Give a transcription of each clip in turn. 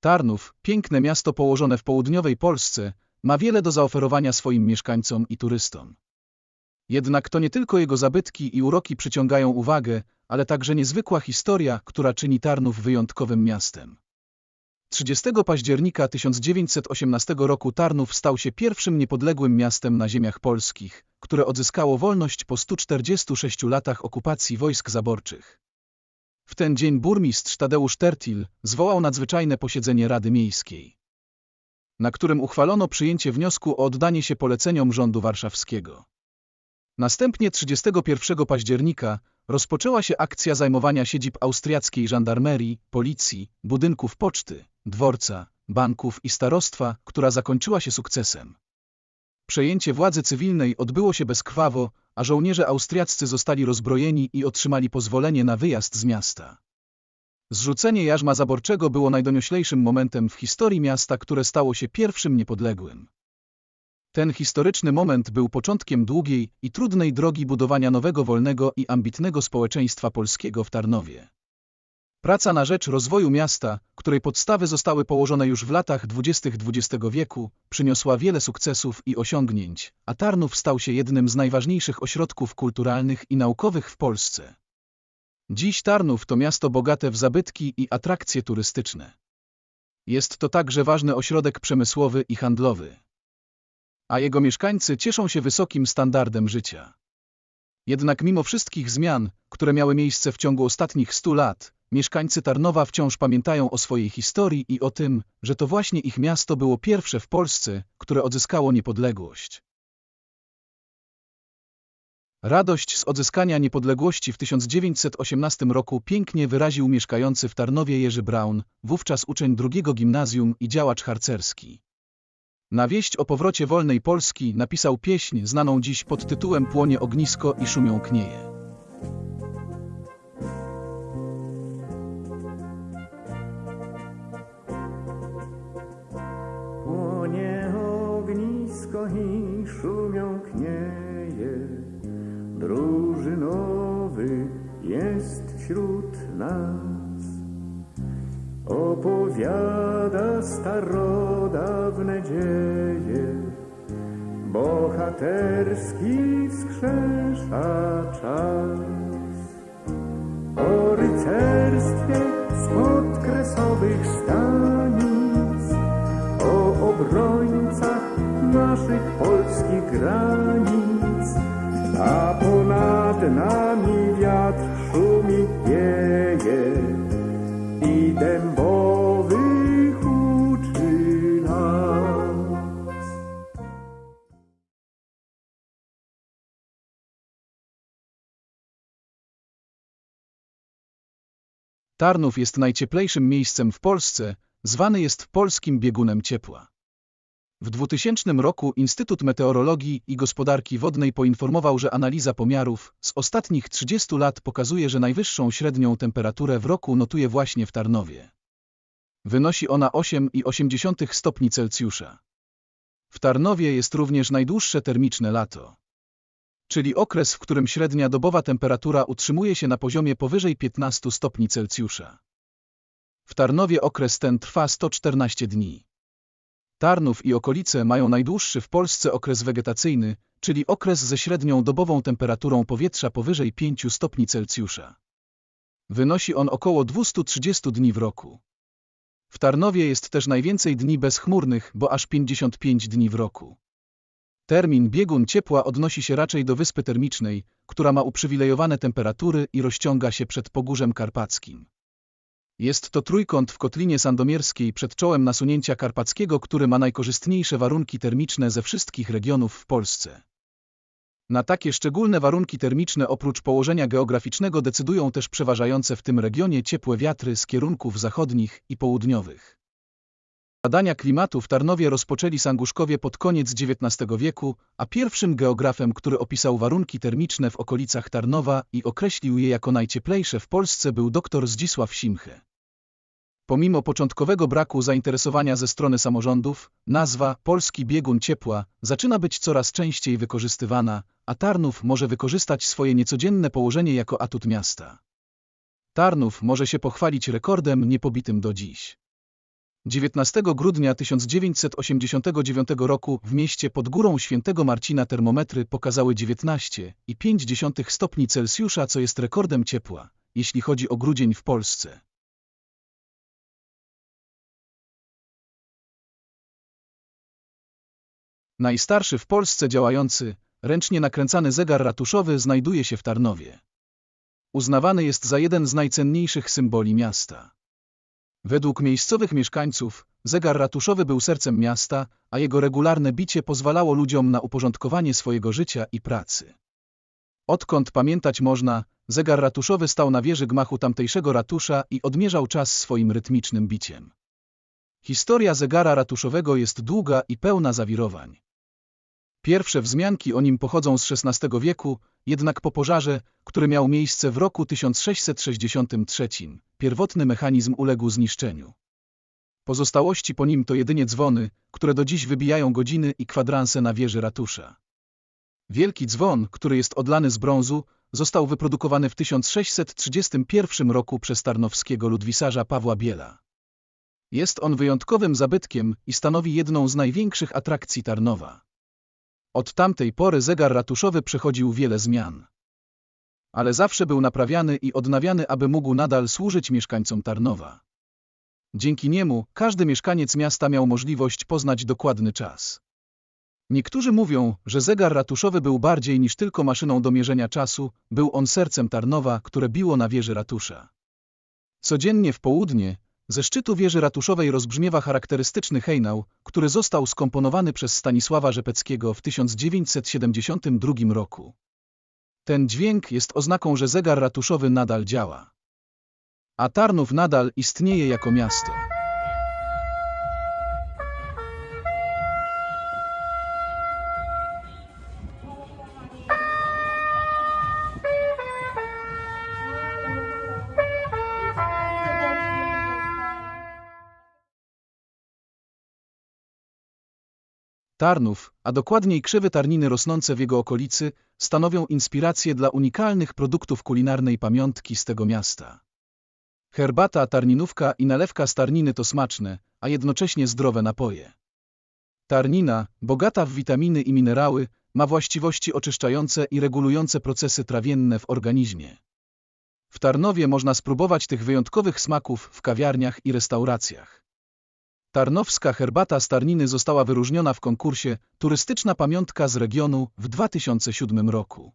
Tarnów, piękne miasto położone w południowej Polsce, ma wiele do zaoferowania swoim mieszkańcom i turystom. Jednak to nie tylko jego zabytki i uroki przyciągają uwagę, ale także niezwykła historia, która czyni Tarnów wyjątkowym miastem. 30 października 1918 roku Tarnów stał się pierwszym niepodległym miastem na ziemiach polskich, które odzyskało wolność po 146 latach okupacji wojsk zaborczych. W ten dzień burmistrz Tadeusz Tertil zwołał nadzwyczajne posiedzenie Rady Miejskiej, na którym uchwalono przyjęcie wniosku o oddanie się poleceniom rządu warszawskiego. Następnie 31 października rozpoczęła się akcja zajmowania siedzib austriackiej żandarmerii, policji, budynków poczty, dworca, banków i starostwa, która zakończyła się sukcesem. Przejęcie władzy cywilnej odbyło się bezkrwawo, a żołnierze austriaccy zostali rozbrojeni i otrzymali pozwolenie na wyjazd z miasta. Zrzucenie jarzma zaborczego było najdonioślejszym momentem w historii miasta, które stało się pierwszym niepodległym. Ten historyczny moment był początkiem długiej i trudnej drogi budowania nowego wolnego i ambitnego społeczeństwa polskiego w Tarnowie. Praca na rzecz rozwoju miasta, której podstawy zostały położone już w latach dwudziestych XX wieku, przyniosła wiele sukcesów i osiągnięć, a Tarnów stał się jednym z najważniejszych ośrodków kulturalnych i naukowych w Polsce. Dziś Tarnów to miasto bogate w zabytki i atrakcje turystyczne. Jest to także ważny ośrodek przemysłowy i handlowy. A jego mieszkańcy cieszą się wysokim standardem życia. Jednak mimo wszystkich zmian, które miały miejsce w ciągu ostatnich stu lat, mieszkańcy Tarnowa wciąż pamiętają o swojej historii i o tym, że to właśnie ich miasto było pierwsze w Polsce, które odzyskało niepodległość. Radość z odzyskania niepodległości w 1918 roku pięknie wyraził mieszkający w Tarnowie Jerzy Braun, wówczas uczeń drugiego gimnazjum i działacz harcerski. Na wieść o powrocie wolnej Polski napisał pieśń znaną dziś pod tytułem Płonie ognisko i szumią knieje. Ognisko i szumią knieje, drużynowy jest wśród nas. Opowiada starodawne dzieje, bohaterski wskrzesza czas. O rycerstwie granic, a ponad nami wiatr szumi wieje i dębowy huczy. Tarnów jest najcieplejszym miejscem w Polsce, zwany jest polskim biegunem ciepła. W 2000 roku Instytut Meteorologii i Gospodarki Wodnej poinformował, że analiza pomiarów z ostatnich 30 lat pokazuje, że najwyższą średnią temperaturę w roku notuje właśnie w Tarnowie. Wynosi ona 8,8 stopni Celsjusza. W Tarnowie jest również najdłuższe termiczne lato. Czyli okres, w którym średnia dobowa temperatura utrzymuje się na poziomie powyżej 15 stopni Celsjusza. W Tarnowie okres ten trwa 114 dni. Tarnów i okolice mają najdłuższy w Polsce okres wegetacyjny, czyli okres ze średnią dobową temperaturą powietrza powyżej 5 stopni Celsjusza. Wynosi on około 230 dni w roku. W Tarnowie jest też najwięcej dni bezchmurnych, bo aż 55 dni w roku. Termin biegun ciepła odnosi się raczej do wyspy termicznej, która ma uprzywilejowane temperatury i rozciąga się przed Pogórzem Karpackim. Jest to trójkąt w Kotlinie Sandomierskiej przed czołem nasunięcia karpackiego, który ma najkorzystniejsze warunki termiczne ze wszystkich regionów w Polsce. Na takie szczególne warunki termiczne oprócz położenia geograficznego decydują też przeważające w tym regionie ciepłe wiatry z kierunków zachodnich i południowych. Badania klimatu w Tarnowie rozpoczęli Sanguszkowie pod koniec XIX wieku, a pierwszym geografem, który opisał warunki termiczne w okolicach Tarnowa i określił je jako najcieplejsze w Polsce był dr Zdzisław Simche. Pomimo początkowego braku zainteresowania ze strony samorządów, nazwa Polski Biegun Ciepła zaczyna być coraz częściej wykorzystywana, a Tarnów może wykorzystać swoje niecodzienne położenie jako atut miasta. Tarnów może się pochwalić rekordem niepobitym do dziś. 19 grudnia 1989 roku w mieście pod górą Świętego Marcina termometry pokazały 19,5 stopni Celsjusza, co jest rekordem ciepła, jeśli chodzi o grudzień w Polsce. Najstarszy w Polsce działający, ręcznie nakręcany zegar ratuszowy znajduje się w Tarnowie. Uznawany jest za jeden z najcenniejszych symboli miasta. Według miejscowych mieszkańców, zegar ratuszowy był sercem miasta, a jego regularne bicie pozwalało ludziom na uporządkowanie swojego życia i pracy. Odkąd pamiętać można, zegar ratuszowy stał na wieży gmachu tamtejszego ratusza i odmierzał czas swoim rytmicznym biciem. Historia zegara ratuszowego jest długa i pełna zawirowań. Pierwsze wzmianki o nim pochodzą z XVI wieku, jednak po pożarze, który miał miejsce w roku 1663, pierwotny mechanizm uległ zniszczeniu. Pozostałości po nim to jedynie dzwony, które do dziś wybijają godziny i kwadranse na wieży ratusza. Wielki dzwon, który jest odlany z brązu, został wyprodukowany w 1631 roku przez tarnowskiego ludwisarza Pawła Biela. Jest on wyjątkowym zabytkiem i stanowi jedną z największych atrakcji Tarnowa. Od tamtej pory zegar ratuszowy przechodził wiele zmian. Ale zawsze był naprawiany i odnawiany, aby mógł nadal służyć mieszkańcom Tarnowa. Dzięki niemu każdy mieszkaniec miasta miał możliwość poznać dokładny czas. Niektórzy mówią, że zegar ratuszowy był bardziej niż tylko maszyną do mierzenia czasu, był on sercem Tarnowa, które biło na wieży ratusza. Codziennie w południe, ze szczytu wieży ratuszowej rozbrzmiewa charakterystyczny hejnał, który został skomponowany przez Stanisława Rzepeckiego w 1972 roku. Ten dźwięk jest oznaką, że zegar ratuszowy nadal działa. A Tarnów nadal istnieje jako miasto. Tarnów, a dokładniej krzewy tarniny rosnące w jego okolicy, stanowią inspirację dla unikalnych produktów kulinarnej pamiątki z tego miasta. Herbata, tarninówka i nalewka z tarniny to smaczne, a jednocześnie zdrowe napoje. Tarnina, bogata w witaminy i minerały, ma właściwości oczyszczające i regulujące procesy trawienne w organizmie. W Tarnowie można spróbować tych wyjątkowych smaków w kawiarniach i restauracjach. Tarnowska herbata z Tarniny została wyróżniona w konkursie Turystyczna pamiątka z regionu w 2007 roku.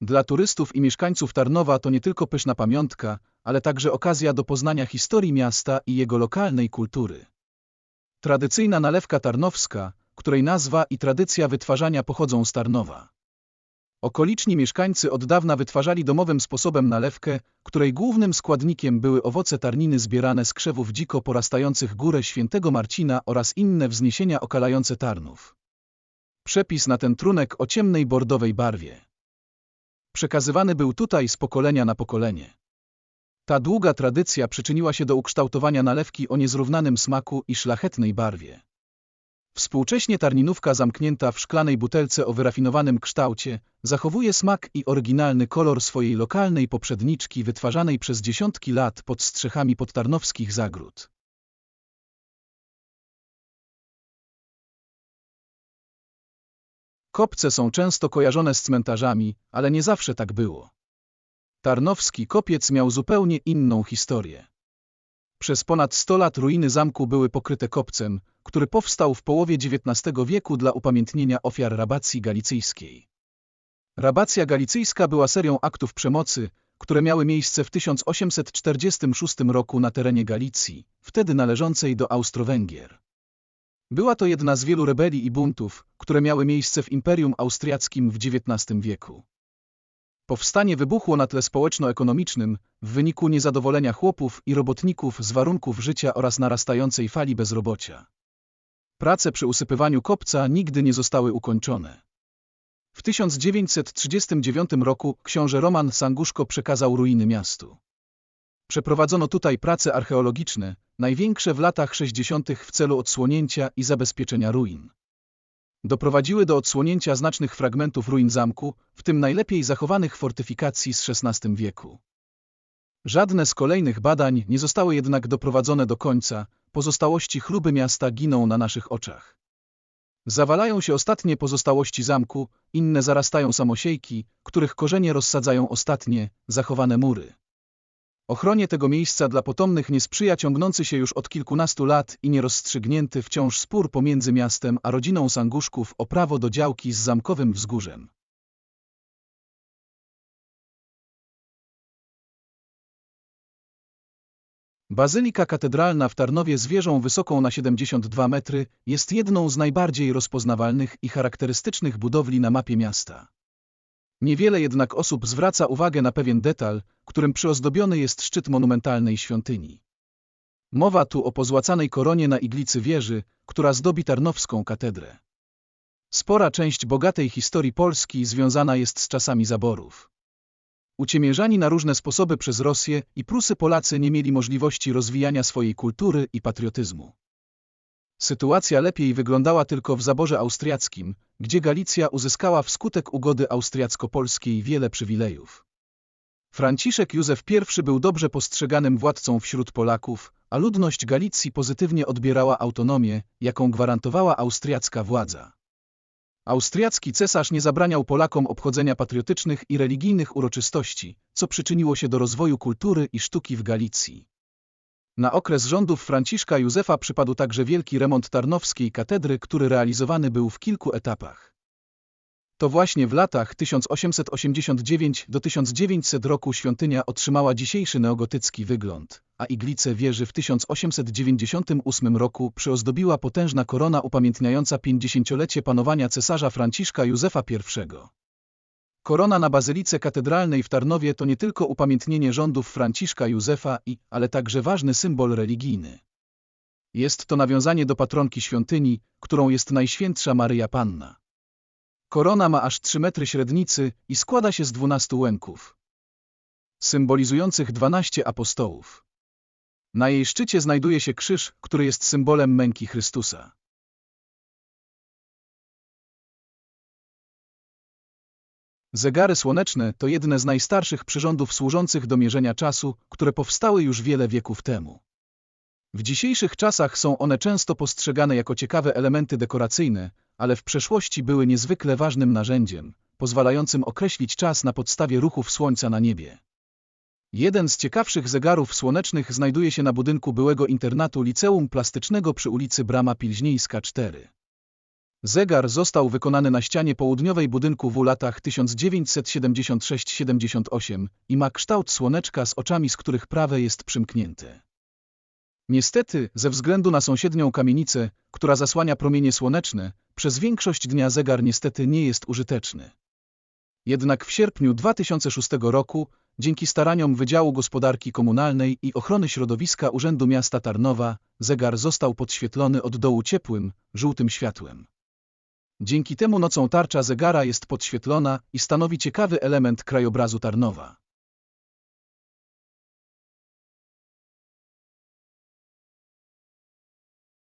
Dla turystów i mieszkańców Tarnowa to nie tylko pyszna pamiątka, ale także okazja do poznania historii miasta i jego lokalnej kultury. Tradycyjna nalewka tarnowska, której nazwa i tradycja wytwarzania pochodzą z Tarnowa. Okoliczni mieszkańcy od dawna wytwarzali domowym sposobem nalewkę, której głównym składnikiem były owoce tarniny zbierane z krzewów dziko porastających górę świętego Marcina oraz inne wzniesienia okalające tarnów. Przepis na ten trunek o ciemnej bordowej barwie. Przekazywany był tutaj z pokolenia na pokolenie. Ta długa tradycja przyczyniła się do ukształtowania nalewki o niezrównanym smaku i szlachetnej barwie. Współcześnie tarninówka zamknięta w szklanej butelce o wyrafinowanym kształcie zachowuje smak i oryginalny kolor swojej lokalnej poprzedniczki wytwarzanej przez dziesiątki lat pod strzechami podtarnowskich zagród. Kopce są często kojarzone z cmentarzami, ale nie zawsze tak było. Tarnowski kopiec miał zupełnie inną historię. Przez ponad 100 lat ruiny zamku były pokryte kopcem, który powstał w połowie XIX wieku dla upamiętnienia ofiar rabacji galicyjskiej. Rabacja galicyjska była serią aktów przemocy, które miały miejsce w 1846 roku na terenie Galicji, wtedy należącej do Austro-Węgier. Była to jedna z wielu rebelii i buntów, które miały miejsce w Imperium Austriackim w XIX wieku. Powstanie wybuchło na tle społeczno-ekonomicznym w wyniku niezadowolenia chłopów i robotników z warunków życia oraz narastającej fali bezrobocia. Prace przy usypywaniu kopca nigdy nie zostały ukończone. W 1939 roku książę Roman Sanguszko przekazał ruiny miastu. Przeprowadzono tutaj prace archeologiczne, największe w latach 60. w celu odsłonięcia i zabezpieczenia ruin. Doprowadziły do odsłonięcia znacznych fragmentów ruin zamku, w tym najlepiej zachowanych fortyfikacji z XVI wieku. Żadne z kolejnych badań nie zostały jednak doprowadzone do końca, pozostałości chluby miasta giną na naszych oczach. Zawalają się ostatnie pozostałości zamku, inne zarastają samosiejki, których korzenie rozsadzają ostatnie, zachowane mury. Ochronie tego miejsca dla potomnych nie sprzyja ciągnący się już od kilkunastu lat i nierozstrzygnięty wciąż spór pomiędzy miastem a rodziną Sanguszków o prawo do działki z zamkowym wzgórzem. Bazylika katedralna w Tarnowie z wieżą wysoką na 72 metry jest jedną z najbardziej rozpoznawalnych i charakterystycznych budowli na mapie miasta. Niewiele jednak osób zwraca uwagę na pewien detal, którym przyozdobiony jest szczyt monumentalnej świątyni. Mowa tu o pozłacanej koronie na iglicy wieży, która zdobi tarnowską katedrę. Spora część bogatej historii Polski związana jest z czasami zaborów. Uciemiężani na różne sposoby przez Rosję i Prusy Polacy nie mieli możliwości rozwijania swojej kultury i patriotyzmu. Sytuacja lepiej wyglądała tylko w zaborze austriackim, gdzie Galicja uzyskała wskutek ugody austriacko-polskiej wiele przywilejów. Franciszek Józef I był dobrze postrzeganym władcą wśród Polaków, a ludność Galicji pozytywnie odbierała autonomię, jaką gwarantowała austriacka władza. Austriacki cesarz nie zabraniał Polakom obchodzenia patriotycznych i religijnych uroczystości, co przyczyniło się do rozwoju kultury i sztuki w Galicji. Na okres rządów Franciszka Józefa przypadł także wielki remont Tarnowskiej katedry, który realizowany był w kilku etapach. To właśnie w latach 1889 do 1900 roku świątynia otrzymała dzisiejszy neogotycki wygląd, a iglicę wieży w 1898 roku przyozdobiła potężna korona upamiętniająca 50-lecie panowania cesarza Franciszka Józefa I. Korona na Bazylice Katedralnej w Tarnowie to nie tylko upamiętnienie rządów Franciszka Józefa i, ale także ważny symbol religijny. Jest to nawiązanie do patronki świątyni, którą jest Najświętsza Maryja Panna. Korona ma aż 3 metry średnicy i składa się z 12 łęków, symbolizujących 12 apostołów. Na jej szczycie znajduje się krzyż, który jest symbolem męki Chrystusa. Zegary słoneczne to jedne z najstarszych przyrządów służących do mierzenia czasu, które powstały już wiele wieków temu. W dzisiejszych czasach są one często postrzegane jako ciekawe elementy dekoracyjne, ale w przeszłości były niezwykle ważnym narzędziem, pozwalającym określić czas na podstawie ruchów słońca na niebie. Jeden z ciekawszych zegarów słonecznych znajduje się na budynku byłego internatu Liceum Plastycznego przy ulicy Brama Pilźniejska 4. Zegar został wykonany na ścianie południowej budynku w latach 1976-78 i ma kształt słoneczka z oczami, z których prawe jest przymknięte. Niestety, ze względu na sąsiednią kamienicę, która zasłania promienie słoneczne, przez większość dnia zegar niestety nie jest użyteczny. Jednak w sierpniu 2006 roku, dzięki staraniom Wydziału Gospodarki Komunalnej i Ochrony Środowiska Urzędu Miasta Tarnowa, zegar został podświetlony od dołu ciepłym, żółtym światłem. Dzięki temu nocą tarcza zegara jest podświetlona i stanowi ciekawy element krajobrazu Tarnowa.